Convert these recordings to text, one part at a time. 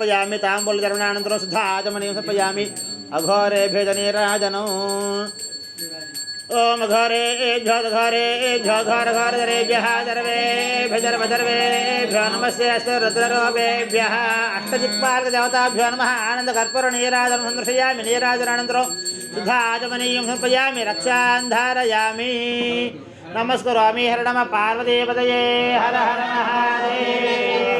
पयामी तांबुलचरणानंतर सिद्धाचमणीं समर्पयामि अघोरे भेदने राजनौ। ओम घरे झद घरे झ घर घर धरे भ्यः धर्वे भजर्व धर्वे भ्यो नमस्ते अस्तरुद्ररोभेभ्यः सन्दर्शयामि। नीराजनानन्तरं सिद्धाचमनीयं समर्पयामि। हर नम पार्वतीपतये। हर हर महादेव।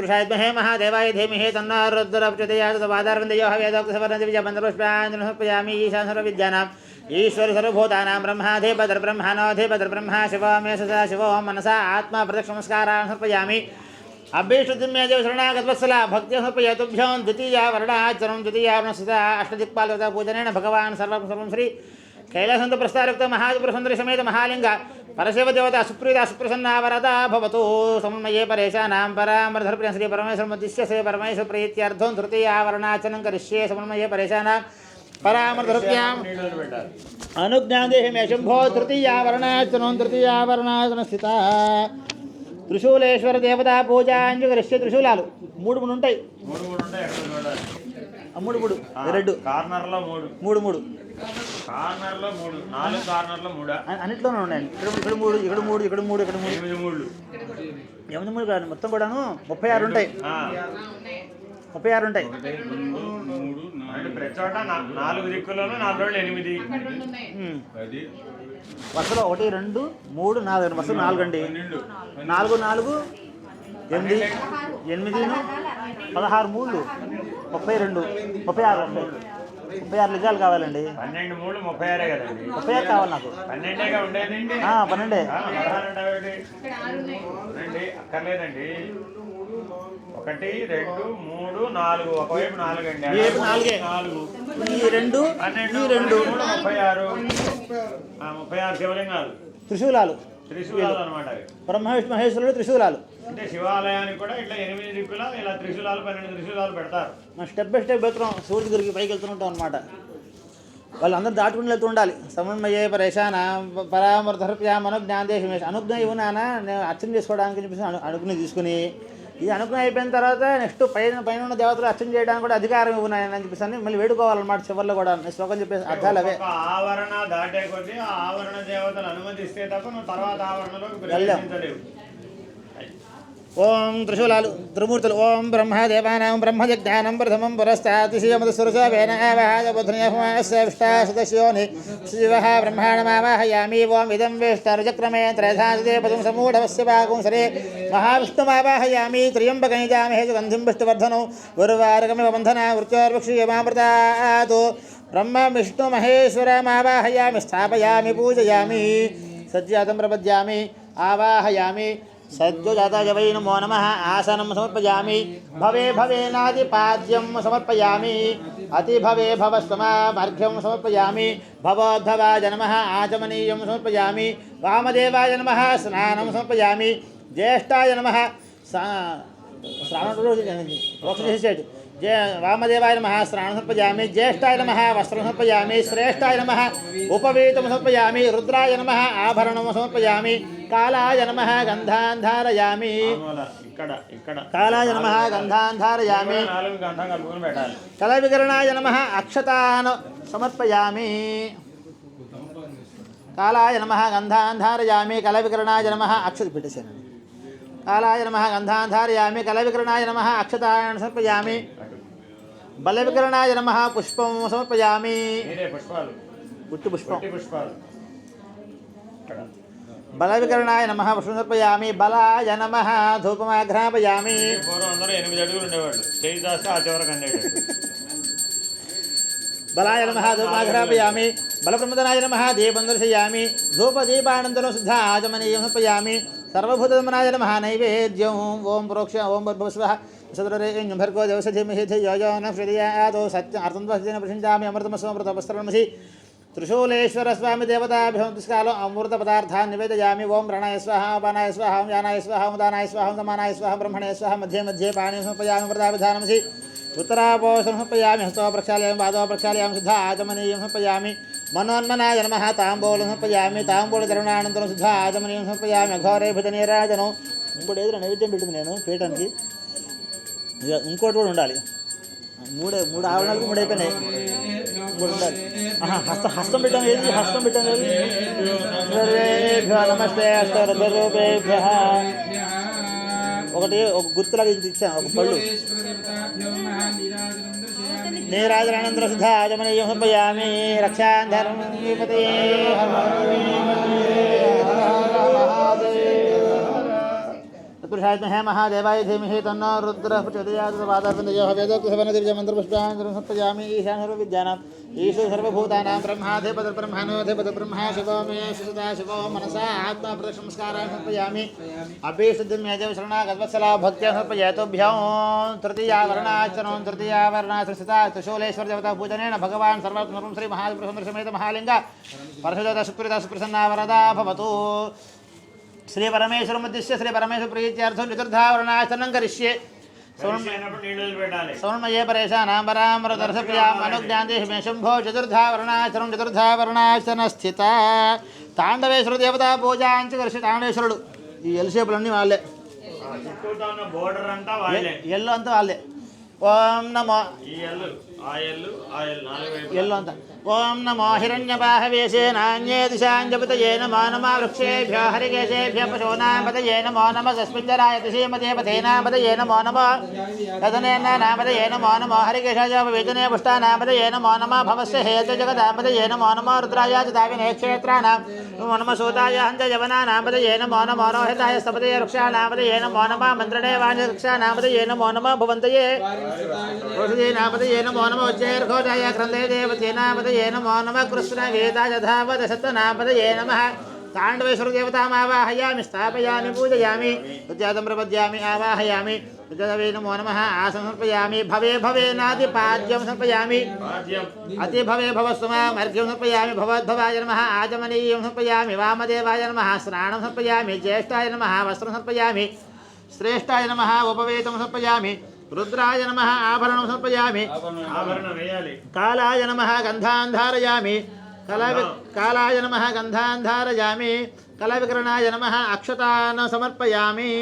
चतुर्षायद्महे महादेवाय धीमहि तन्नो रुद्रप्रचोदयात् तवादारविन्दयो हवेदोक्तसवर्णदिव्यबन्धपुष्पाञ्जलिं समर्पयामि ईशान सर्वविद्यानाम् ईश्वर सर्वभूतानां ब्रह्माधिपतिर्ब्रह्मणोऽधिपतिर्ब्रह्मा शिवो सदा शिवो मनसा आत्मा प्रदक्षिणमस्कारान् समर्पयामि। अभ्येष्टुतिं मे शरणागतवत्सला भक्त्या समर्पय द्वितीया वर्णाचरणं द्वितीया वर्णस्थिता अष्टदिक्पालवता भगवान् सर्वं सर्वं श्री समेत महालिङ्ग। పరశివ దేవత సుప్రీత సుప్రసన్న వరద భవతు. సమన్మయే పరేషానాం పరామృధర్పిణ శ్రీ పరమేశ్వర ఉద్దిశ్య శ్రీ పరమేశ్వర ప్రీత్యర్థం తృతీయ ఆవరణాచనం కరిష్యే. సమన్మయే పరేషానాం పరామృతృత్యాం అనుజ్ఞాదేహమే శంభో తృతీయావరణాచనం తృతీయావరణాచన స్థిత. త్రిశూలేశ్వర దేవతా పూజాంజు కరిష్యే త్రిశూలాలు. మూడు మూడు ఉంటాయి. మూడు మూడు. రెండు. కార్నర్లో మూడు. మూడు మూడు. కార్నర్లో మూడు. నాలుగు కార్నర్లో మూడా అన్నిట్లోనే ఉన్నాయండి ఇక్కడ ఇక్కడ మూడు ఇక్కడ మూడు ఇక్కడ మూడు ఇక్కడ మూడు. ఎనిమిది మూడు. ఎనిమిది మూడు కాదు మొత్తం కూడాను ముప్పై ఆరు ఉంటాయి. ఆ, ముప్పై ఆరు ఉంటాయి. ప్రతి నాలుగు దిక్కుల్లోనూ నాలుగు రోజులు ఎనిమిది. వరుసలో ఒకటి రెండు మూడు నాలుగు వరుసలో నాలుగు అండి. నాలుగు నాలుగు ఎనిమిది? ఎనిమిది పదహారు మూడు. ముప్పై రెండు. ముప్పై ఆరు ముప్పై ముప్పై ఆరు నిజాలు కావాలండి. పన్నెండు మూడు ముప్పై ఆరే కదండి. ముప్పై ఆరు కావాలి నాకు. పన్నెండేగా పన్నెండే. అక్కర్లేదండి. ఒకటి రెండు మూడు నాలుగు. ఒకవైపు నాలుగు అండి. నాలుగే. నాలుగు. ఈ రెండు పన్నెండు రెండు. ముప్పై ఆరు. ముప్పై ఆరు శివలింగాలు. త్రిశూలాలు. త్రిశూలాలు అనమాట బ్రహ్మ విష్ణు మహేశ్వరుడు త్రిశూలాలు. అంటే శివాలయానికి కూడా ఇట్లా ఎనిమిది దిక్కుల ఇలా త్రిశూలాలు పన్నెండు త్రిశూలాలు పెడతారు. మనం స్టెప్ బై స్టెప్ వెళ్తున్నాం. సూర్యుడి దగ్గరికి పైకి వెళ్తుంటాం అనమాట వాళ్ళందరూ దాటుకుని వెళ్తూ ఉండాలి. సమన్మయే పరేషాన పరామర్ధర్ప్యా మనోజ్ఞాదేశమేష అనుజ్ఞ ఇవ్వనానా నేను అర్చన చేసుకోవడానికి చెప్పేసి అను అనుజ్ఞ తీసుకుని ఈ అనుజ్ఞ అయిపోయిన తర్వాత నెక్స్ట్ పైన పైన ఉన్న దేవతలు అర్చన చేయడానికి కూడా అధికారం ఇవ్వనాయని అని చెప్పేసి అని మళ్ళీ వేడుకోవాలన్నమాట చివరిలో కూడా. శ్లోకం చెప్పేసి అర్థాలు అవే. ఆవరణ దాటే కొద్దీ ఆవరణ దేవతలు అనుమతిస్తే తప్ప నువ్వు తర్వాత ఆవరణలోకి వెళ్ళాం. ఓం త్రిశూలాలు త్రిమూర్తులు ఓం బ్రహ్మదేవానాం బ్రహ్మజజ్ఞానం ప్రథమం పురస్తాతిశయమధుసురసవేన శివ బ్రహ్మాణమావాహయామి ఓం ఇదం వేష్టరుచక్రమే త్రైధాదే పదం సమూఢవస్య భాగం సరే మహావిష్ణుమావాహయామి త్రియంబకైజామహే సుగంధిం విష్ణువర్ధనం గురువారకమివ బంధన వృత్యోర్వక్షీయమామృతాతు బ్రహ్మ విష్ణు మహేశ్వరమావాహయామి స్థాపయామి పూజయామి సజ్జాతం ప్రపద్యామి ఆవాహయామి सद्योजाताय वै नमो नमः आसनं समर्पयामि भवे भवेनादिपाद्यं समर्पयामि अतिभवे भवस्तमामर्घ्यं समर्पयामि भवोद्धवा जन्म आचमनीयं समर्पयामि वामदेवाय नमः स्नानं समर्पयामि ज्येष्ठाय सा श्रावण జయ వామదేవాయ నమ స్నానం సమర్పయామి జ్యేష్ఠాయ నమ వస్త్రం సమర్పయామి శ్రేష్ఠాయ నమ ఉపవీతం సమర్పయామి రుద్రాయ నమ ఆభరణం సమర్పయామి కాళాయ నమ గంధాన్ ధారయామి కాళాయ నమ గంధాన్ ధారయామి కళ వికరణాయ నమ అక్షతాన్ సమర్పయామి. కాళాయ నమ గంధాన్ ధారయామి కళ వికరణాయ నమ అక్షత కాళాయ నమ గంధాన్ ధారయామి కళ వికరణాయ నమ అక్షతాన్ సమర్పయామి. బల వికరణాయ నమ పుష్పం సమర్పయామి మీరే పుష్పాలు గుట్టు పుష్పం పొట్టి పుష్పాలు ఇక్కడ బల వికరణాయ నమ పుష్పం సమర్పయామి బలాయ నమ ధూపమాఘ్రాపయామి ఈ పూర్వం అందరూ ఎనిమిది అడుగులు ఉండేవాళ్ళు చేయి దాస్తే ఆ చివరికి అందేటట్టు బలాయ నమ ధూపాఘ్రాపయామి బలప్రమదనాయ నమ దీపం దర్శయామి ధూపదీపానంతరం శుద్ధ ఆచమనీయం సమర్పయామి సర్వభూతమనాయ నమ నైవేద్యం ఓం ప్రోక్ష ఓం భర్భస్వ సదరేణ్యం భర్గో దేవసధిమహి ధియోజన శ్రియయాదో సత్య అర్థం ధ్వజన ప్రశంసామి అమృతమస్వమృతపస్త్రమసి త్రిశూలేశ్వర స్వామి దేవతాభ్యంతిస్కాలం అమృత పదార్థాన్ని నివేదయామి ఓం రణాయ స్వాహ అపానాయ స్వాహ ఓం జానాయ స్వాహ ఓం దానాయ స్వాహ ఓం సమానాయ స్వాహ బ్రహ్మణే స్వాహ మధ్యే మధ్యే పాణి సమర్పయామి మృతాభిధానమసి ఉత్తరాపోషం సమర్పయామి హస్తో ప్రక్షాళయామి పాదో ప్రక్షాళయామి శుద్ధ ఆచమనీయం సమర్పయామి మనోన్మనాయ నమ తాంబూలం సమర్పయామి తాంబూల తరుణానంతరం శుద్ధ ఆచమనీయం సమర్పయామి అఘోరే భుజ నీరాజనం ఇంకోటి ఏదైనా నైవేద్యం పెట్టింది నేను పీఠానికి ఇక ఇంకోటి కూడా ఉండాలి. మూడే మూడు ఆవరణాలకు మూడు అయిపోయినాయి. మూడు ఉండాలి. హస్త హస్తం పెట్టాం ఏది? హస్తం పెట్టాం ఏది? నమస్తే అష్టరూపేభ్య ఒకటి ఒక గుర్తులాగా ఇది ఇచ్చాను ఒక పళ్ళు. నీరాజనందర సుధాజమనీయం సంపయామి రక్షాంధరం तत्पुरुषात्महे महादेवाय धीमहि तन्नो रुद्रः सर्वभूतानां सुसुता शिवो मनसा आत्मा प्रदक्षनमस्कारान् समर्पयामि। अभीष्टदिं यजव शरणागतवत्सला भक्त्या समर्पयतोभ्यं तृतीया वर्णाचरणं तृतीया वर्णाचरिता त्रिशूलेश्वर देवता पूजनेन भगवान् सर्वं श्री महापुरुषं समेत महालिङ्ग। परशुदेवता सुप्रसन्ना वरदा भवतु। శ్రీ పరమేశ్వరం ఉద్దేశ్య శ్రీ పరమేశ్వర ప్రీత్యర్థం చతుర్థావరణాసనం కరిష్యే సౌన్మయే పరేశానాంబరామృదర్శప్యాం అనుజ్ఞాందేశంభో చతుర్థావరణాశ్రం స్థిత తాండవేశ్వర దేవతా పూజాంచి కరిష్యే తాండవేశ్వరుడు ఈ ఎల్సేపులన్నీ వాళ్ళే ఎల్లు అంతా వాళ్ళే ఓం నమో ओं नमो हिण्यपाहवेशे नान्ये दिशाञ्जपतये नमो नमः वृक्षेभ्यो हरिकेशेभ्यः पशूनापतये नमो नमः सस्मिञ्जराय तुषीमतेपतेनापतये नमो नमः रथनेन नापतये नमो नमो हरिकेशाजोपवेदने पुष्टानापतये नमो नमः भवस्य हेतुजगदापतये नमो नमो रुद्राय च दाविनेक्षेत्राणां नमो नमः सूताय हन्तजवनानापतये नमो नमो रोहिताय स्तपतये वृक्षानापतये नमो नमः मन्त्रणे वाञ्जवृक्षानापतये नमो नमः भुवन्तये नापतये नमो नमो उज्जैर्घोषाय क्रन्दे देवसेनापतये नमो नमः कृष्णवेदाय धावदशतनापतये नमः। ताण्डवेश्वरदेवतामावाहयामि स्थापयामि, पूजयामि उद्यातं प्रपद्यामि आवाहयामि उद्यादवे नमो नमः आसं समर्पयामि, भवे भवे नादिपाद्यं समर्पयामि। अति भवे भवस्तु मर्ग्यं समर्पयामि, भवद्भवाय नमः, आजमनीयं समर्पयामि, वामदेवाय नमः, स्नानं समर्पयामि, ज्येष्ठाय नमः, वस्त्रं समर्पयामि, श्रेष्ठाय नमः उपवेतं समर्पयामि। रुद्राय नम आभरण समर्पयामि। कालाय नम गंधान् धारयामि कालाय नम गंधान् धारयामि कलाविकरणाय नम अक्षतान् समर्पयामि।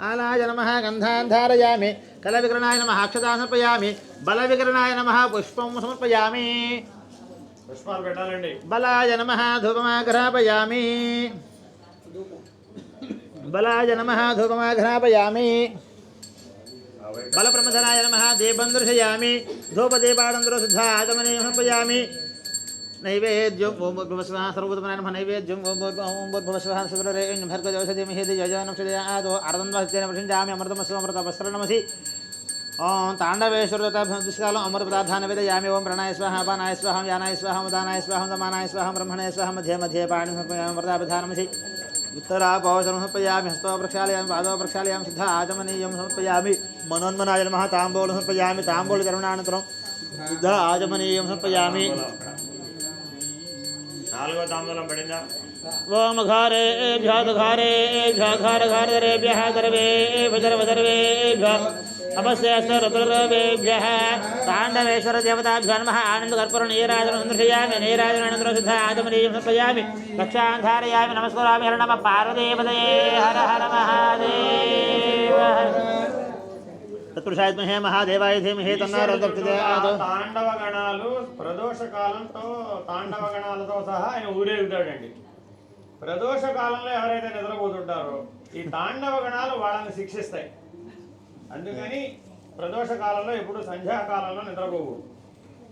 कालाय नम गंधान् धारयामि कलाविकरणाय नम अक्षतान् समर्पयामि। बलविकरणाय नम पुष्पं समर्पयामि। बलाय नम धूपमाघ्रापयामि। बलाय नम बलप्रमथनाय नमः दीपं दर्शयामि धूपदीपानन्दरशुद्धा आगमने समर्पयामि। नैवेद्यं ओं भुवस्वः सर्वोत्तमनाय नमः, नैवेद्यं ओं ओं भुवस्वः सुब्ररेण भर्गजौषधिमहेति यजनक्षदया आदौ अर्दन्वस्तेन प्रसिञ्जामि ओं प्रणाय स्वाहा अपानाय स्वाहं यानाय स्वाहं उदानाय स्वाहं दमानाय ब्रह्मणाय मध्ये मध्ये అమృత పదార్థాన్ని వేదయామి ఓం ప్రణాయ స్వాహ అపానాయ స్వాహం యానాయ స్వాహం ఉదానాయ స్వాహం దమానాయ స్వాహం బ్రహ్మణాయ స్వాహం మధ్య మధ్య పాణి సమర్పయామి అమృతాభిధానమసి ఉత్తరాపౌషం సమర్పయామి హస్తో ప్రక్షాళయామి పాదో ప్రక్షాళయామి సిద్ధ ఆచమనీయం సమర్పయామి మనోన్మనాయ నమః తాంబూలం సమర్పయామి తాంబూల చరణానంతరం సిద్ధ ఆచమనీయం సమర్పయామి నాలుగో తాంబూలం పడిందా ఓం ఘారేభ్యో ఘారేభ్యో ఘార ఘారధరేభ్యः సర్వేభ్య సర్వసర్వేభ్యో అపస్యాస్త రుద్రవేభ్య తాండవేశ్వర దేవతాభ్యో ఆనంద కర్పూర నీరాజనం సందర్శయామి. నీరాజనానందరం సిద్ధ ఆచమనీయం సమర్పయామి. రక్షాంధారయామి. నమస్కరామి. హర నమ. పార్వదేవదే హర హర మహాదేవ. తత్పురుషాత్మహే మహాదేవాయ ధీమహే తన్నో రుద్రప్రచోదయాత్ తాండవ గణాలు ప్రదోష కాలంతో తాండవ గణాలతో సహా ఆయన ఊరేగుతాడండి. ప్రదోష కాలంలో ఎవరైతే నిద్రపోతుంటారో ఈ తాండవ గణాలు వాళ్ళని శిక్షిస్తాయి. అందుకని ప్రదోష కాలంలో ఎప్పుడు సంధ్యాకాలంలో నిద్రపోకూడదు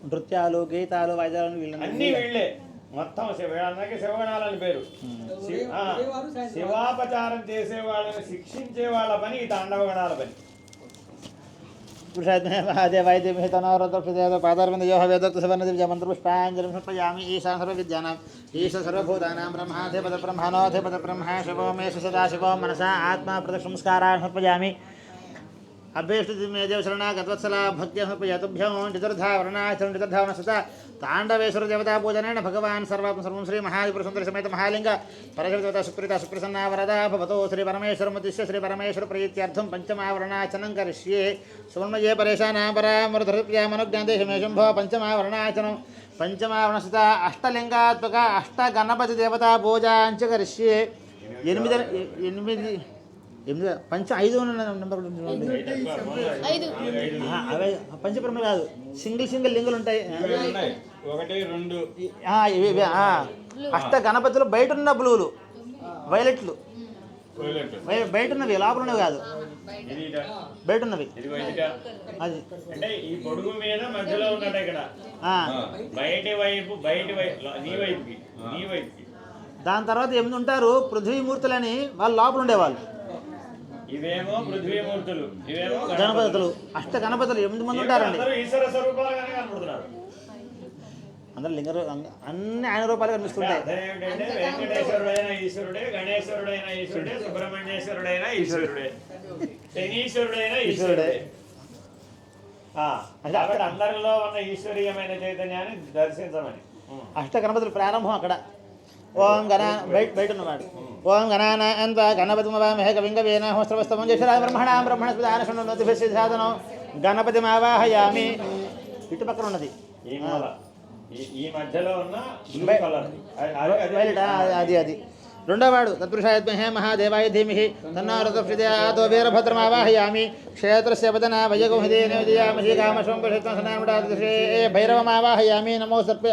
నృత్యాలు గీతాలు వైద్యాలు వీళ్ళని అన్నీ వీళ్ళే మొత్తం వీళ్ళందరికీ శివగణాలని పేరు శివాపచారం చేసే వాళ్ళని శిక్షించే వాళ్ళ పని ఈ తాండవ గణాల పని అదే వైద్యమిహితనవరద్రప్రదేదో పాదారవిందయోహ వేదోక్త సువర్ణదివ్య మంత్రపుష్పాంజలిం సమర్పయామి ఈశాన్ సర్వవిద్యానాం ఈశ సర్వభూతానాం బ్రహ్మాధిపత బ్రహ్మణోధిపత బ్రహ్మ శివోమేష సదాశివో మనసా ఆత్మా ప్రదక్షంస్కారాన్ని సమర్పయామి अभ्येष्टिमेजवशरणागतवत्सला भक्त्यमुपयतुभ्यो चतुर्धा वर्णाश्रम चतुर्धा वनसुता ताण्डवेश्वर देवता पूजनेन भगवान् सर्वात्म सर्वं श्री महालिङ्ग परशुदेवता सुप्रीता सुप्रसन्ना वरदा, भवतो श्री परमेश्वरमुद्दिश्य श्री परमेश्वर प्रीत्यर्थं पञ्चमावरणाचनं करिष्ये सुवर्णये परेशानां परामृधृत्यामनुज्ञादेशमेशुम्भो पञ्चमावरणाचनं। पञ्चमावणसुता अष्टलिङ्गात्मका अष्टगणपतिदेवता करिष्ये एनिमिद एनिमिदि ఎనిమిది పంచ ఐదు నెంబర్ అవే పంచబ్రహ్మలు కాదు. సింగిల్ సింగిల్ లింగులు ఉంటాయి. ఇవి. అష్ట గణపతులు బయట ఉన్న బ్లూలు వైలెట్లు. బయట ఉన్నవి లోపల ఉన్నవి కాదు. బయట ఉన్నవి. అది. ఈ పొడుగు మీద మధ్యలో ఉన్నట ఇక్కడ ఆ. బయటి వైపు బయటి వైపు నీ వైపుకి నీ వైపుకి దాని తర్వాత ఎనిమిది ఉంటారు పృథ్వీమూర్తులని వాళ్ళు లోపల ఉండేవాళ్ళు. ఇవేమో పృథ్వీమూర్తులు ఇవేమో గణపతులు. అష్ట గణపతులు ఎనిమిది మంది ఉంటారండి. అందరూ ఈశ్వర స్వరూపాలుగానే కనబడుతున్నారు అందరు లింగ అన్ని ఆయన రూపాలు కనిపిస్తుంటాయి. వెంకటేశ్వరుడైన ఈశ్వరుడే గణేశ్వరుడైన ఈశ్వరుడే సుబ్రహ్మణ్యేశ్వరుడైన ఈశ్వరుడే శనీశ్వరుడైన ఈశ్వరుడే. ఆ, కాబట్టి అందరిలో ఉన్న ఈశ్వరీయమైన చైతన్యాన్ని దర్శించమని. అష్ట గణపతులు ప్రారంభం అక్కడ. ఓం గణ బయట బయట ఉన్నమాట ఓం గణాన అంత గణపతిమవామహే కవింగవేన హోస్త్రవస్తమం జశ్వరా బ్రహ్మణాం బ్రహ్మణస్పదాన శృణోతి సాధనం గణపతి ఆవాహయామి ఇటు పక్కన ఉన్నది ఈ మధ్యలో ఉన్న అది అది రెండోవాడు తత్పురుషాయత్మహే మహాదేవాయ ధీమిహి తన్నారతృదయాతో వీరభద్రమావాహయామి. క్షేత్రస్య వదన వయగోహిదే నోదయామి కామశోంభ భైరవమావాహయామి. నమో సర్పే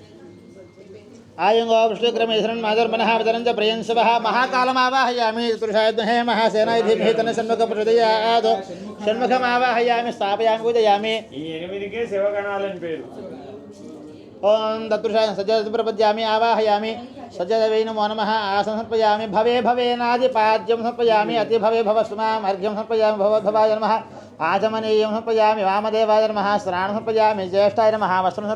ఆయంగో విష్ణుక్రమేశ్వరన్ మాధుర్మనః వితరంచ ప్రియంశవः మహాకాలమావాహయామి పురుషాయుధే మహాసేనాయుధిభిः తన షణ్ముఖ ప్రచోదయాద్ షణ్ముఖమావాహయామి స్థాపయామి పూజయామి ఈ ఎనిమిదికే శివగణాలని పేరు ఓం తత్పురుషాయ సజ్జప్రపద్యామి ఆవాహయామి సజ్జదవై నమో నమః ఆసనం సమర్పయామి భవే భవేనాది పాద్యం సమర్పయామి అతి భవే భవస్మాం అర్ఘ్యం సమర్పయామి భవద్భవాయ నమః ఆచమనీయం సమర్పయామి వామదేవాయ నమః స్నానం సమర్పయామి జ్యేష్ఠాయ నమః వస్త్రం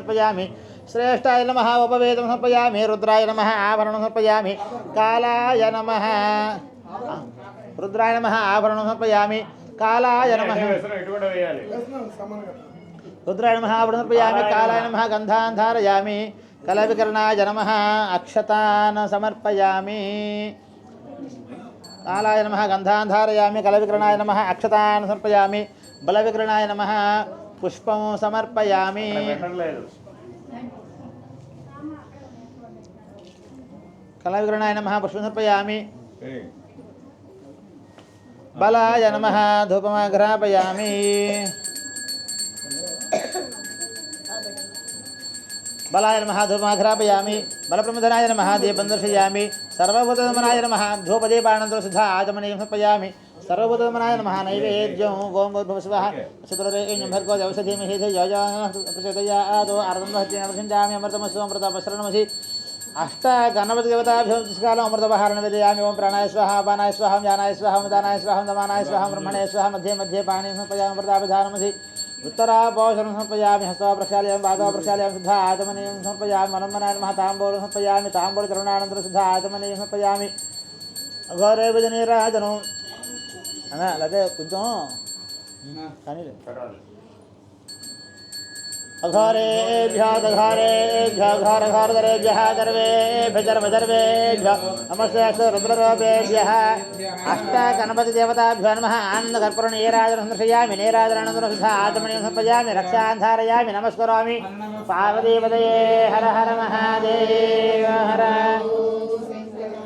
श्रेष्ठाय नमः उपवेदं समर्पयामि रुद्राय नमः आभरणं समर्पयामि कालाय नमः। रुद्राय नमः आभरणं समर्पयामि कालाय नमः। रुद्राय नमः आभरणं समर्पयामि कालाय नमः गन्धान् धारयामि कलाविकरणाय नमः अक्षतान् समर्पयामि कालाय नमः गन्धान् धारयामि कलविकरणाय नमः अक्षतान् समर्पयामि बलविकरणाय नमः पुष्पं समर्पयामि कलाविग्रहणाय नमः पुष्पं समर्पयामि बलाय नम धूपमाघ्रापयामि। बलाय नम नमः बल बलप्रमुदनाय नम दीपं दर्शयामि। सर्वभूतमनाय नम धूपदीपानन्तरं सुधा आगमनीयं समर्पयामि। सर्वभूतमनाय नम नैवेद्यों गों गोद्भव स्वः सुतुरेकं भर्गो देवसधीमहि योजनः प्रचोदयादो आर्दं हस्तिं प्रसिञ्जामि अमृतमस्वं अष्ट गणपतिदेवताभ्यं अमृतपहारण विदयामि ओम प्राणाय स्वाहा बाणाय स्वाहा जानाय स्वाहा दानाय स्वाहा दमानाय स्वाहा ब्रह्मणे स्वाहा मध्ये मध्ये पाणि समर्पयामृताभिधानमसि उत्तरापौषणं समर्पयामि हस्तः प्रक्षालयामि पादः प्रक्षालयामि शुद्ध आत्मनीयं समर्पयामि मनम्बनाय महाताम्बूलं समर्पयामि ताम्बूलतरुणानन्तरं शुद्ध आत्मनीयं समर्पयामि। गौरवजनीराजनं ಅಣ್ಣ ಅಲ್ಲದೆ ಕುಂಚು ಕಾಣಿಲ್ಲ अघोरेभ्यः दघारेभ्यः घोरघोरधरेभ्यः दर्वेभ्य धर्मधर्वेभ्यः नमस्ते अस्तु रुद्ररूपेभ्यः अष्ट गणपतिदेवताभ्यो नमः आनन्दकर्पूरनीराजनं दर्शयामि नीराजनानन्दरसुधा आचमनीं समर्पयामि रक्षान् धारयामि। नमस्करोमि। पार्वतीपदये हर हर महादेव, हर।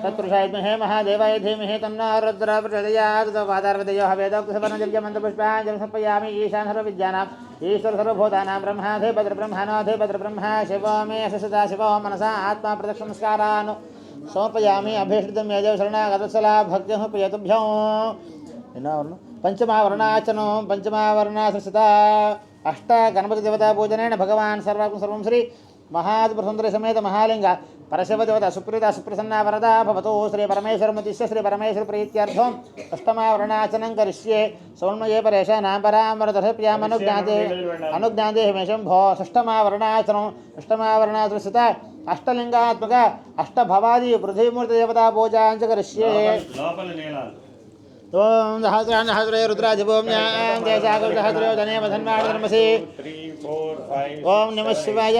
तत्पुरुषाय विद्महे महादेवाय धीमहि तन्नो रुद्र प्रचोदयात् पादार्वतयो हवेदोक्तसवर्णजर्यमन्तपुष्पाञ्जलिं समर्पयामि ईशान सर्वविद्यानाम् ईश्वर सर्वभूतानां, ब्रह्माधे भद्रब्रह्मणोधे भद्रब्रह्म शिवो मे सदा शिवो मनसा आत्मा प्रदक्षिणस्कारान् समर्पयामि अभीष्टितं यजौ शरणागतसला भक्ति एनावर्णं पञ्चमावर्णाचनं पञ्चमावर्णासृता अष्ट गणपतिदेवतापूजनेन भगवान् सर्वं सर्वं श्री महादिपुरसुन्दरी समेत महालिंग परशिवदेवता सुप्रीत सुप्रसन्ना वरदा भवतो। श्री परमेश्वरमुदिश्य श्री परमेश्वरप्रीत्यर्थं अष्टमावरणाचनं करिष्ये। सौण्मये परेशानाम्बरामरदर्शप्यामनुज्ञाते अनुज्ञाते हिमेशम्भो षष्टमावरणाचनम् अष्टमावरणाचनसुता। अष्टलिङ्गात्मक। अष्टभवादि पृथ्वीमूर्तिदेवता पूजाञ्च करिष्ये। ॐ सहस्रान्नहस्रे रुद्राधिभूं न्यां देशाकुशहस्रो धनेमधन्वाणधर्मसि ॐ नमः शिवाय।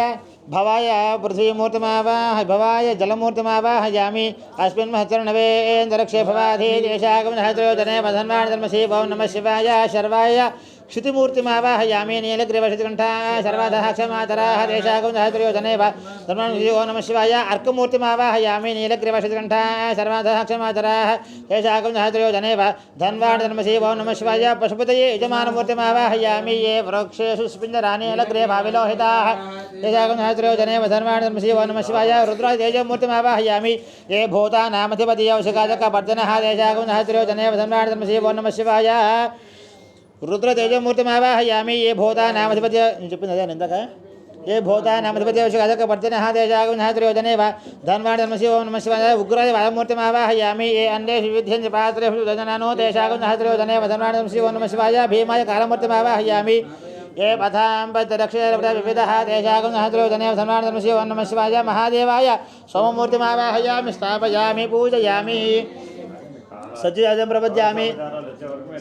भवाय पृथ्वीमूर्तमावाह, भवाय जलमूर्तमावाहयामि। अस्मिन् महचरणवे एन्दरक्षे भवाधि देशागमनः त्रयोजने मधन्वान् धर्मसी भवं नमः शिवाय, शर्वाय। श्रुतिमूर्तिमावाहयामेनीलग्रीवशतिकण्ठा सर्वाधः क्षमातराः देशाकुन्दः दुर्योधने वा धर्मानुयो नमः शिवाय अर्कमूर्तिमावाहयामे नीलग्रीवशतिकण्ठा सर्वाधः क्षमातराः देशाकुन्दः दुर्योधने वा धन्वान् धर्मशीवो नमः शिवाय पशुपतये यजमानमूर्तिमावाहयामि ये वृक्षेषु स्पिन्दरानीलग्रे भाविलोहिताः देशाकुन्दः दुर्योधने वा धन्वान् धर्मशीवो नमः शिवाय रुद्रतेजमूर्तिमावाहयामि ये भूतानामधिपतियवशकाजकवर्धनः देशाकुन्दः दुर्योधने वा धन्वान् धर्मशीवो नम शिवाय रुद्र तेजो आवाहयामी ये भूता नामधिपत्य चुप्पन निंदक ये भूता नामधिपत्य अवश्य वर्जन, हा वा धन्वा नम शिव नम शिवाय उग्र वायमूर्ति आवाहयामी ये अन्े विध्यंज पात्रेषु जजनानो तेजागुन धन्वा नम शिव नम शिवाय, भीमाय कालमूर्ति आवाहयामी ये ओम नम शिवाय, महादेवाय, सोममूर्तिमावाहयामि, स्थापयामी, पूजयामी। सज्जिदाजं प्रपद्यामि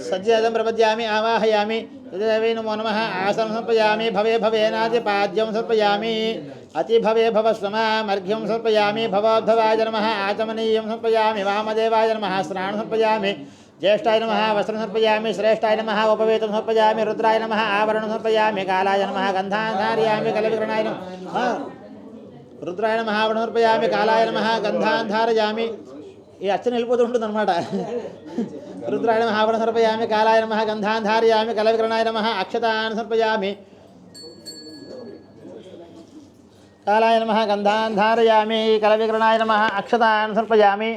सज्जिदाजं प्रपद्यामि आवाहयामि तदेवै नमो नमः आसनं समर्पयामि भवे भवेनादिपाद्यं समर्पयामि अतिभवे भवस्वमामर्घ्यं समर्पयामि भवोद्भवाय नमः आचमनीयं समर्पयामि वामदेवाय नमः स्नानं समर्पयामि ज्येष्ठाय नमः वस्त्रं समर्पयामि श्रेष्ठाय नमः उपवेतं समर्पयामि रुद्राय नमः आवरणं समर्पयामि कालाय नमः गन्धान् धारयामि कलविकरणाय नमः रुद्राय नमः आवरणं समर्पयामि कालाय नमः गन्धान् ఈ అర్చన వెళ్ళిపోతూ ఉంటుంది అనమాట రుద్రాయ నమ ఆవరణ సమర్పయామి కాలాయ నమ గంధాన్ ధారయామి కలవికరణాయ నమ అక్షతాన్ సమర్పయామి కాలాయ నమ గంధాన్ ధారయామి కలవికరణాయ నమ అక్షతాన్ సమర్పయామి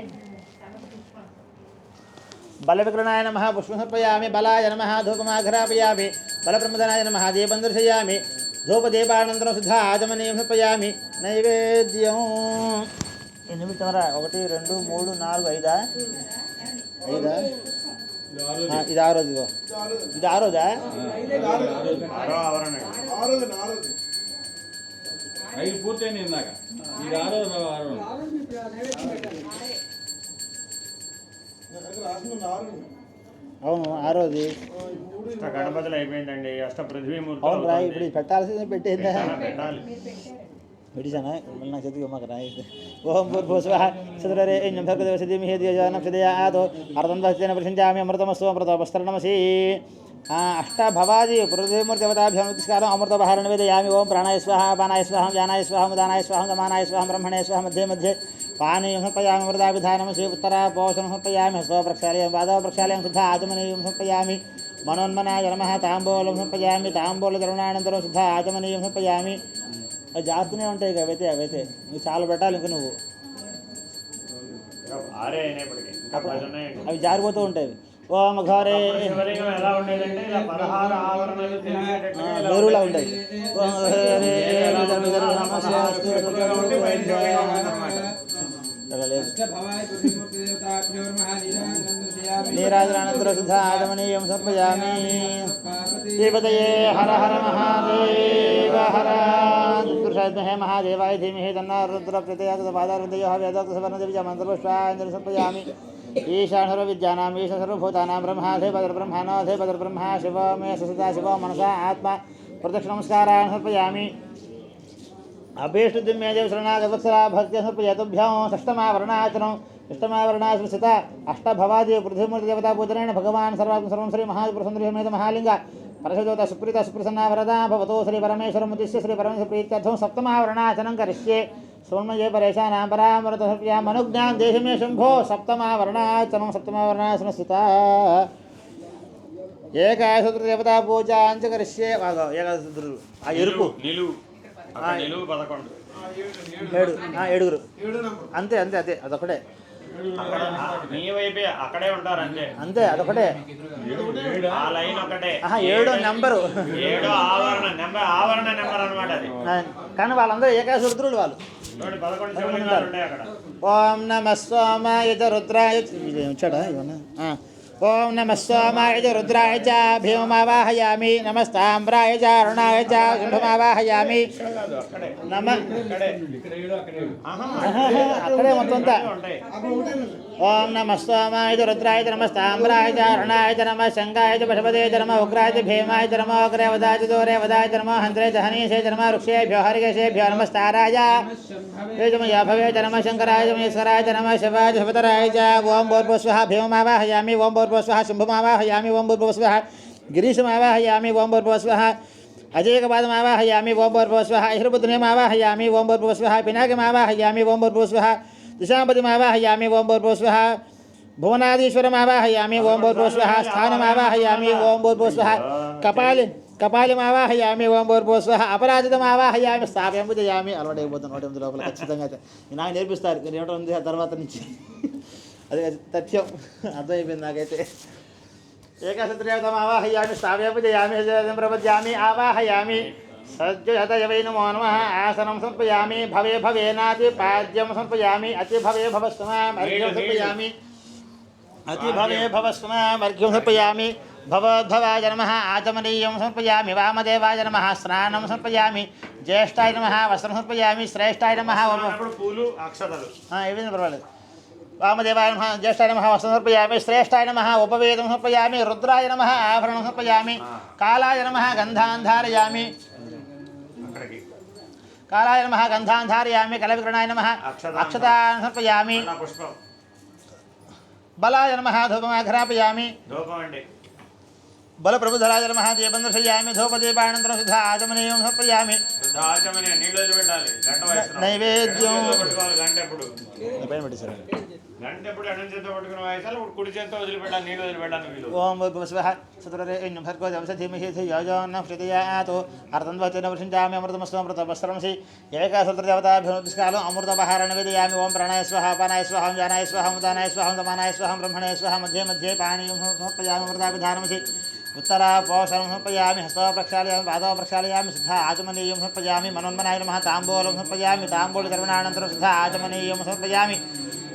బలవికరణాయ నమ పుష్పం సమర్పయామి బలాయ నమ ధూపమాఘ్రాపయామి బలప్రమదనాయ నమ దీపం దర్శయామి ధూపదీపానంతరం శుద్ధ ఆచమనీయం సమర్పయామి నైవేద్యం ఎనిమిది తొమ్మిది ఒకటి రెండు మూడు నాలుగు ఐదా? ఐదా? ఇది ఆ రోజు ఇది ఆ రోజా అవును ఆ రోజు గణపతులు అయిపోయిందండి అష్ట పృథ్వీ ఇప్పుడు పెట్టాల్సిందే పెట్టేది పెట్టాలి. ಹಿಡಿಸನ ಮಲ್ನ ಸದ್ಗೆ ಮಗನ ಓಂ ಭೂರ್ಭುಸ್ವ ಸದರೇ ಐನ್ಯಂ ಭರ್ಗದೇವಸದಿಮಿ ಹೇ ದಿಯಜಾನಂ ಸದಯ ಆದೋ ಅರ್ಧಂಧಸ್ಯನ ಪ್ರಸಿಂಜಾಮಿ ಅಮೃತಮಸ್ತು ಅಮೃತ ವಸ್ತ್ರನಮಸಿ अष्टभवादि पृथ्वीमूर्तिवताभ्यमुतिस्कार अमृतभारण वेदयामि ओम प्राणाय स्वाहा पानाय स्वाहा जानाय स्वाहा मुदानाय स्वाहा दमानाय स्वाहा ब्रह्मणे स्वाहा मध्ये मध्ये पानीय समर्पयामि मृदाभिधानमसि उत्तरा पौषण समर्पयामि हस्तप्रक्षालयं पादव प्रक्षालयं शुद्धा आचमनीयं समर्पयामि मनोन्मनाय नमः ताम्बूलं समर्पयामि అవి జారుతూనే ఉంటాయి ఇక అవైతే అవైతే నువ్వు చాలా పెట్టాలి ఇంకా నువ్వు అవి జారిపోతూ ఉంటాయి ఓం ఘోరే మెరువులా ఉంటాయి నీరాజనంతర సిద్ధాదమనీయం సమర్పయామి దేవతయే హర హర మహాదేవ హర चतुर्षायत्म हे महादेवाय धीमहि तन्नारुद्रप्रत्ययातपादारन्दयो वेदोक्तसवर्णदेवीजामन्तलोष्टाञ्जलिसर्पयामि ईशानसर्वविद्यानाम् ईशसर्वभूतानां ब्रह्माधेपदर्ब्रह्माणाधे शिव मे शिव मनसा आत्मा प्रदक्षिणमस्कारान् समर्पयामि। अभीष्टुदिम्यदेव शरणागवत्सरा भक्त्या समर्पयतुभ्यां षष्टमावरणाचरौ षष्टमावरणाश्रसिता अष्टभवादि पृथ्वीमूर्तिदेवतापूजनेन भगवान् सर्वात्म सर्वं श्रीमहापुरुषन्दृहमेत महालिङ्ग పరశుదూత సుప్రీత సుప్రసన్న వరదా భవతో శ్రీ పరమేశ్వర ముదిశ్య శ్రీ పరమేశ్వర ప్రీత్యర్థం సప్తమావరణాచనం కరిష్యే. సోన్మయే పరేషానా పరామృత మనుజ్ఞాం దేహమే శంభో సప్తమావరణాచనం సప్తమావరణాచన స్థిత ఏకాశుద్ర దేవతా పూజ అంచ కరిష్యే. ఏకాశుద్రుడు ఆ ఎరుపు. ఏడుగురు. అంతే అంతే అదే అదొకటే అక్కడ నీ వైపే అక్కడే ఉంటారు అంతే. అంతే అదొకటే. ఆ లైన్ ఒకటే. ఏడో నెంబరు. ఏడో ఆవరణ నెంబర్ ఆవరణ నెంబర్ అన్నమాట అది. కానీ వాళ్ళందరూ ఏకాశ రుద్రులు వాళ్ళు ఓం నమ సోమాయ రుద్రాయ వచ్చాడా? ఇవన్నా? ॐ नमः च रुद्राय च भीममावाहयामि नमस्ताम्राय च अरुणाय च शुम्भमावाहयामि नम अकडे मत्वन्त ॐ नमः च रुद्राय च नमस्ताम्राय च अरुणाय च, नमः शङ्गाय च पशुपते च, नमः उग्राय च, भीमाय च, नमो अग्रे वदाय च, दूरे वदाय च, नमो हन्त्रे च हनीषे च, नमः वृक्षेभ्यो हरिकेशेभ्यो नमस्ताराय यजमया भवे च, नमः शङ्कराय च, महेश्वराय च, नमः शिवाय च, शपतराय च। ॐ भूर्भुस्वः भीममावाहयामि, ॐ भूर् చ మహేశ్వరాయ చ నమ శివాయ చ శివతరాయ చ ఓం భూర్భువస్వః భీమమావాహయామి ఓం భూర్భువస్వః శుంభమావాహయామి ఓం భూర్భువస్వః గిరీశమావాహయామి ఓం భూర్భువస్వః అజేకపాదమావాహయామి ఓం భూర్భువస్వః ఐహృపుత్రయమావాహయామి ఓం భూర్భువస్వః పినాకమావాహయామి ఓం భూర్భువస్వః दिशापतिमावाहयामि ओं भूर्भुवस्वः भुवनादीश्वरमावाहयामि ओं भूर्भुवस्वः स्थानमावाहयामि ओं भूर्भुवस्वः कपालि కపాలిమావాహయామి ఓం భూర్భువస్వః అపరాజితమావాహయామి స్థాపయం పూజయామి అలవాటైపోతుంది నూట ఎనిమిది లోపల ఖచ్చితంగా అయితే ఇది నాకు నేర్పిస్తారు నేను ఏమిటో ఉంది ఆ తర్వాత నుంచి అది అది తథ్యం అర్థమైపోయింది నాకైతే ఏకసత్రదేవతమావాహయామి స్థాపయం పూజయామి సజాతం ప్రపద్యామి ఆవాహయామి సజ్జత వై నమో నమ ఆసనం సమర్పయామి భవే భవేనాతి పాద్యం సమర్పయామి అతి భవే భవస్మాం అర్ఘ్యం సమర్పయామి అతి భవే భవస్మాం అర్ఘ్యం సమర్పయామి భవద్భవాయ నమ ఆచమనీయం సమర్పయామి వామదేవాయ నమ స్నానం సమర్పయామి జ్యేష్ఠాయ నమ వస్త్రం సమర్పయామి శ్రేష్ఠాయ నమ అప్పుడు పూలు అక్షతలు ఏమైంది పర్వాలేదు వామదేవాయ నమ జ్యేష్ఠాయ నమ వస్త్రం సమర్పయామి శ్రేష్టాయ నమ ఉపవేదం సమర్పయామి రుద్రాయ నమ ఆభరణం సమర్పయామి కాలాయ నమ గంధాంధారయామి కాలాయ నమ గంధాంధారయామి కలవికరణాయ నమ అక్షతాన్ సమర్పయామి బలాయ నమ ధూపమాఘ్రాపయామి బల ప్రభుధరాయ నమ దీపం దర్శయామి ధూపదీపానంతరం శుద్ధ ఆచమనీయం సమర్పయామి నైవేద్యం పైన పెట్టేశారు. గంట ఎప్పుడు ఎడం చేత పట్టుకుని వయసాలు ఇప్పుడు కుడి చేత వదిలిపెట్టాలి నీళ్ళు వదిలిపెట్టాలి వీళ్ళు ఓం భూర్భువస్వః సతురేణ్యం భర్గో ధీమహి యోజోన్న ప్రతియాతో అర్థంధ్వతిన వృషించామి అమృతమస్తు అమృతపస్త్రంసి ఏకాసత్రదేవతాభినుద్దిష్కాలం అమృతపహార నివేదయామి ఓం ప్రణాయ స్వహ పానాయ స్వహం జానాయ స్వహం ఉదానాయ స్వహం దమానాయ స్వహం బ్రహ్మణే స్వహ మధ్యే మధ్యే పానీయం సమర్పయామి అమృతాభిధానమసి ఉత్తరా పోషణం సమర్పయామి హస్తో ప్రక్షాళయామి పాదో ప్రక్షాళయామి సిద్ధ ఆచమనీయం సమర్పయామి మనోన్మనాయ నమః తాంబూలం సమర్పయామి తాంబూల తర్వణానంతరం సిద్ధ ఆచమనీయం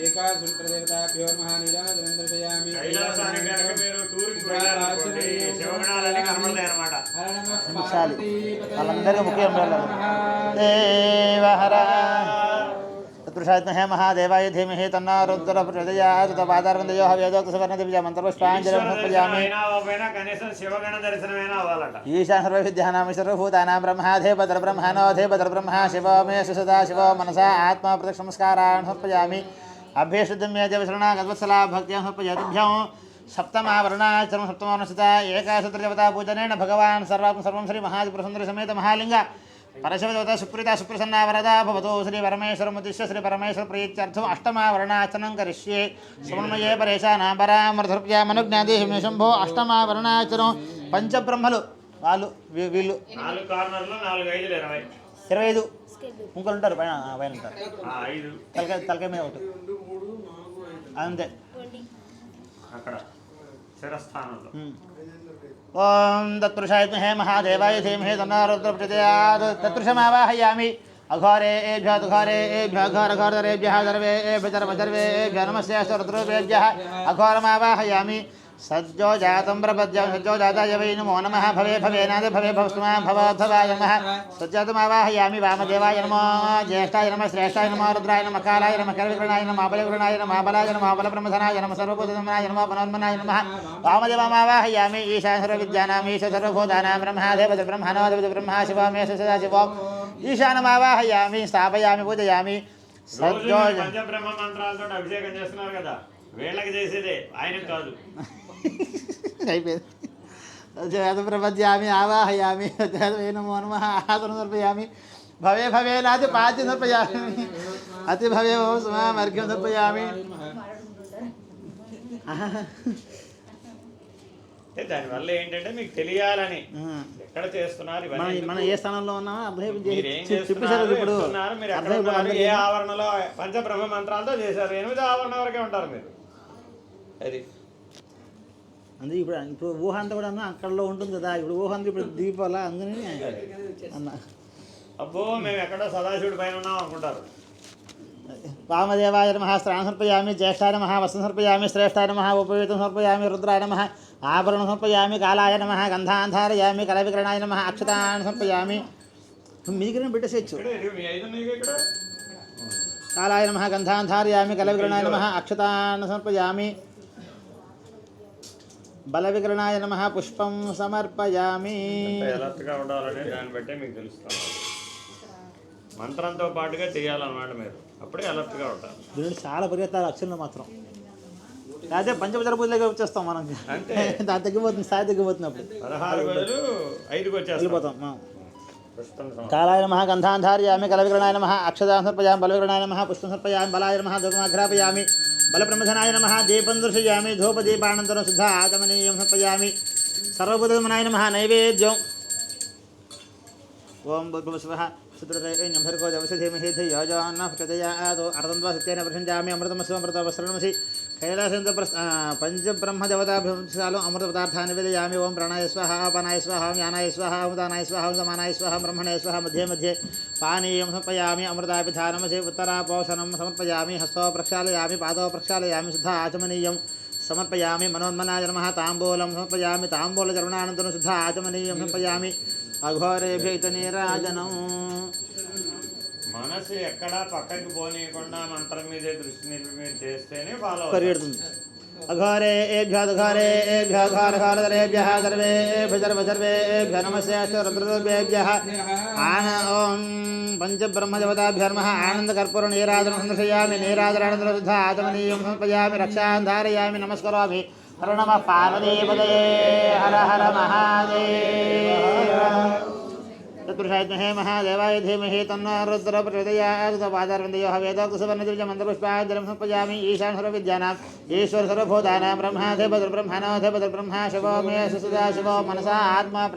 ఏకాసురదేవతాభ్యో మహానీరాజనం దర్శయామి కైలాసానికి కనుక మీరు టూర్కి వెళ్ళాలనుకోండి శివగణాలన్నీ కనబడతాయి అనమాట చాలు వాళ్ళందరికీ ముఖ్యం దేవహర తత్పురుషాత్మహే మహాదేవాయ ధీమహి తన్నా రుద్ర ప్రచోదయాత్ పాదారవిందయో వేదోక్త సువర్ణ దివ్య మంత్రపుష్పాంజలి సమర్పయామి అయినా అవ్వకపోయినా కనీసం శివగణ దర్శనమైనా అవ్వాలట ఈశాన్ సర్వవిద్యానాం సర్వభూతానాం अभ्यशुद्धम्यजवसरणागवत्सला भक्त्यपयतिभ्यं सप्तमावरणाचरं सप्तमावरणसिता एकाशत्रदेवता पूजनेन भगवान् सर्वं सर्वं श्रीमहादिपुरसुन्दरसमेत महालिङ्ग परशवदेवता सुप्रीता सुप्रसन्ना वरदा भवतु श्रीपरमेश्वरमुद्दिश्य श्रीपरमेश्वरप्रीत्यर्थम् अष्टमावरणाचनं करिष्ये समन्मये परेशानापरामृतृप्यामनुज्ञाति हिमशम्भो अष्टमावरणाचरं పంచబ్రహ్మలు వాళ్ళు వీళ్ళు ఇరవై ఐదు ఇంకొకరు ఉంటారు పైన పైన ఉంటారు తలకాయ తలకాయ మీద ఒకటి అంతే అక్కడ శిరస్థానంలో ఉమ్. ఓం తత్పురుషాయ విద్మహే మహాదేవాయ ధీమహి తన్నో రుద్ర ప్రచోదయాత్ తత్పురుషమావాహయామి అఘోరే ఏభ్యో ఘోరే ఏభ్యో ఘోర ఘోరధరేభ్య సర్వే ఏభ్య సర్వ సర్వేభ్య నమస్తే రుద్రూపేభ్య అఘోరమావాహయామి सज्जो जातं प्रपद्य सज्जो जाताय वै नमो नमः भवे भवेनाद भवे भवस्तुमा भवोद्धवाय नमः सज्जातमावाहयामि वामदेवाय नमो ज्येष्ठाय नमः श्रेष्ठाय नमो रुद्राय नमः कालाय नमः कर्विकरणाय नमः बलिकरणाय नमः बलाय नमः बलब्रह्मधनाय नमः सर्वभूतधनाय नमः मनोन्मनाय नमः वामदेवमावाहयामि ईशा सर्वविद्यानाम् ईश सर्वभूतानां ब्रह्मादेवत ब्रह्मणोदेवत ब्रह्मा शिवामेश सदाशिवम् ఈశానమావాహయామి స్థాపయామి పూజయామి సద్యోజ పంచబ్రహ్మ మంత్రాలతో అభిషేకం చేస్తున్నారు కదా వీళ్ళకి చేసేదే ఆయన కాదు. అయిపోయింది. వేద ప్రపద్యామి ఆవాహయామి ఏ భవే భవే నాది పాతి నర్పయామి అతి భవే భవ నర్పయామి. దానివల్ల ఏంటంటే మీకు తెలియాలని. ఎక్కడ చేస్తున్నారు మనం ఏ స్థానంలో ఉన్నామో ఇప్పుడు. ఏ ఆవరణలో పంచబ్రహ్మ మంత్రాలతో చేశారు? ఎనిమిది ఆవరణ వరకే ఉంటారు మీరు. అది. అందుకే ఇప్పుడు ఇప్పుడు ఊహ అంతా కూడా అక్కడలో ఉంటుంది కదా ఇప్పుడు ఊహ అంతా ఇప్పుడు దీపాల అందుకని అన్న. అబ్బో మేము ఎక్కడో సదాశివుడి పైన ఉన్నాం అనుకుంటారు. వామదేవాయ నమ శ్రాణ సమర్పయామి జ్యేష్ఠాయ నమ వస్త్రం సమర్పయామి శ్రేష్ఠాయ నమ ఉపవేతం సమర్పయామి రుద్రాయ నమ ఆభరణం సమర్పయామి కాలాయ నమ గంధాంధారయామి కలవికరణాయ నమ అక్షతాన్ని సమర్పయామి. మీకైనా పెట్టేసేయచ్చు కాలాయ నమ గంధాంధారయామి కలవికరణాయ నమ అక్షతాన్ని సమర్పయామి. బలవికరణాయ నమ పుష్పం సమర్పయామి. ఎలర్ట్గా ఉండాలని దాన్ని బట్టే మీకు తెలుస్తాను. మంత్రంతో పాటుగా చేయాలన్నమాట మీరు. అప్పుడే అలర్ట్గా ఉంటారు. దీనికి చాలా పరిగెత్తాలి అక్షరంలో మాత్రం. అదే పంచపచర పూజలోకి వచ్చేస్తాం మనం. అంతే. దాని తగ్గిపోతుంది స్థాయి తగ్గిపోతుంది అప్పుడు. పదహారు ఐదుకి వచ్చేస్తాం. వెళ్ళిపోతాం कालाय नमः, गन्धान्धारयामि कलविग्रणाय नमः अक्षदां समर्पयामि बलविग्रणाय नमः पुष्पं समर्पयामि बलाय नमः दुर्गमाघ्रापयामि बलप्रमथनाय नमः दीपं दर्शयामि धूपदीपानन्तरं सिद्धा आगमनीयं समर्पयामि सर्वबुधमनाय नमः नैवेद्यम् ॐ भूर्भुवस्वः सुतुर्भर्गो दवसधीमहि धियो जो न प्रचयादो अर्धं द्वा सत्येन प्रसञ्जामि अमृतमस्वमृतवस्रणमसि కైలాసంత పంచబ్రహ్మదేవతాభింశాలు అమృత పదార్థాన్ని నివేదయామి ఓం ప్రాణాయ స్వాహ అపానాయ స్వాహ ఓం యానాయ స్వాహ ఓం ఉదానాయ స్వాహ ఓం సమానాయ స్వాహ బ్రహ్మణాయ స్వాహ మధ్యే మధ్యే పానీయం సమర్పయామి అమృతాభిధానమసి ఉత్తరాపోషణం సమర్పయామి హస్తో ప్రక్షాళయామి పాదో ప్రక్షాళయామి శుద్ధ ఆచమనీయం సమర్పయామి మనోన్మనాయ నమ తాంబూలం సమర్పయామి తాంబూలచరణానంతరం శుద్ధ ఆచమనీయం సమర్పయామి అఘోరేభ్యైత నీరాజనం మనసు ఎక్కడా పక్కకి పోనీయకుండా మంత్రం మీదే దృష్టి నిలిపి చేస్తేనే ఫాలో పరిగెడుతుంది అఘోరే ఏభ్య ఘోరే ఏభ్య ఘోర సర్వేభ్య సర్వ నమస్తే రుద్రభ్య ఆన ఓం పంచబ్రహ్మదేవతాభ్యర్మ ఆనందకర్పూర నీరాజనం సందర్శయామి సమర్పయామి రక్షాన్ ధారయామి హర నమ పార్వదీపదే హర హర మహాదేవ तत्पुरुषाय महादेवाय धीमहि तन्नो रुद्र प्रचोदयात् पादारविन्दयो वेदोक्तसुवर्णदिव्यमन्त्रपुष्पाञ्जलिं समर्पयामि ईशान सर्वविद्यानाम् ईश्वर सर्वभूतानां ब्रह्माधिपतिर्ब्रह्मणो धिपतिर्ब्रह्मा शिवो मे सुसुदा शिवो मनसा आत्मा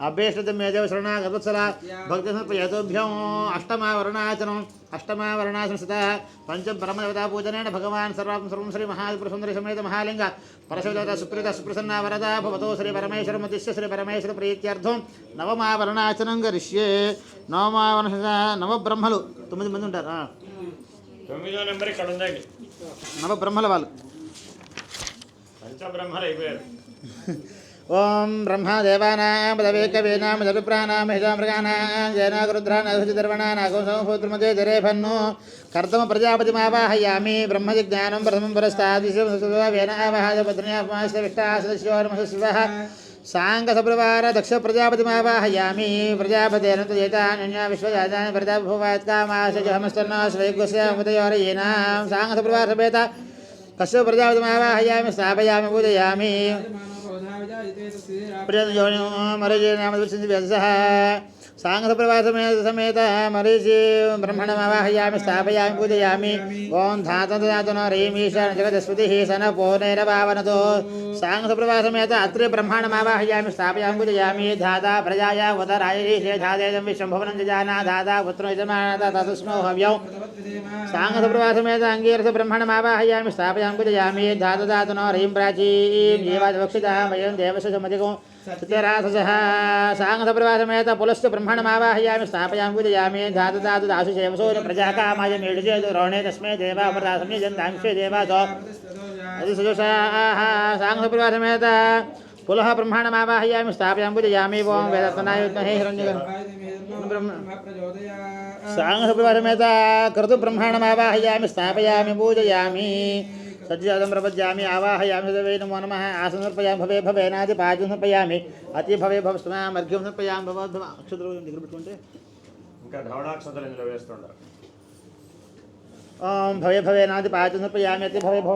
అభ్యేషత మేధవశరణ గతత్సర భక్తి యతోభ్యం అష్టమావరణాచనం అష్టమావరణాచన అష్టమా సత పంచ బ్రహ్మదేవతా పూజనేన భగవాన్ సర్వాత్మ సర్వం శ్రీ మహాపురసుందరి సమేత మహాలింగ పరశుదేవత సుప్రీత సుప్రసన్న వరద భవతో శ్రీ పరమేశ్వర మతిష్య శ్రీ పరమేశ్వర ప్రీత్యర్థం నవమావరణాచనం గరిష్యే నవమావరణ నవబ్రహ్మలు తొమ్మిది మంది ఉంటారు? తొమ్మిదో నెంబర్ నవబ్రహ్మల వాళ్ళు. పంచబ్రహ్మలు అయిపోయారు. ओम ब्रह्मा देवानां पदवे कवीनां दविप्राणां हिजा मृगाणां जैनागरुद्राणागुद्रमजे जरे फन्नो कर्तम प्रजापतिमावाहयामि ब्रह्मजिज्ञानं प्रथमं पुरस्तादिशेनावाहायभद्रयापमाश्रविष्टासदस्योर्मसस्वः साङ्गसप्रवार दक्ष प्रजापतिमावाहयामि प्रजापतेन तदेतानन्या विश्वजातानि प्रजाभुवात्कामाशजहमस्तन्न साङ्गसप्रवार सभेता कस्य प्रजापतिमावाहयामि स्थापयामि पूजयामि ప్రియత జోని మరజే నామ వ్యసహ साङ्गसप्रवासमेत समेत मरीषि ब्रह्मणमवाहयामि स्थापयामि, पूजयामि। ॐ धातं ददातु न रीमीशन जगदस्पतिः स न पूर्णैरभावनतो। अत्र अत्रे ब्रह्माणमावाहयामि स्थापयामि, पूजयामि। धाता प्रजाया उदरायिषेधादेदं विश्वभवनं जाना धाता पुत्रो यजमानता तदुष्मो हव्यौ। साङ्गसप्रवासमेत अङ्गीरस ब्रह्मणमावाहयामि स्थापयामि, पूजयामि। धातदातु न रीं प्राचीं जीवाद्वक्षितः वयं देवस्य समधिकम् सत्यराधसः। साङ्गप्रवासमेत पुलस्तु ब्रह्मणमावाहयामि, स्थापयामि, पूजयामि। धातु धातु दासु शैवसो न प्रजाकामाय मेडुजे रोणे तस्मै देवामृता देवासो साङ्गप्रवासमेत पुनः ब्रह्माणमावाहयामि, स्थापयामि, पूजयामि। ओं वेदत्वनाय विद्महे हिरण्य साङ्गप्रवासमेत स्थापयामि, पूजयामि। స్థాపయామి పూజయామి సజ్జాతం ప్రపద్యామి ఆవాహయామి సదవే నమో నమ ఆసన సమర్పయామి భవే భవేనాది పాజం సమర్పయామి అతి భవే భవస్తమామర్ఘ్యం సమర్పయామి భవద్భవ అక్షతులు దగ్గర పెట్టుకుంటే ఇంకా ధవళాక్షతలు ఇందులో వేస్తుంటారు ఓం భవే భవేనాది పాజం సమర్పయామి అతి భవే భవ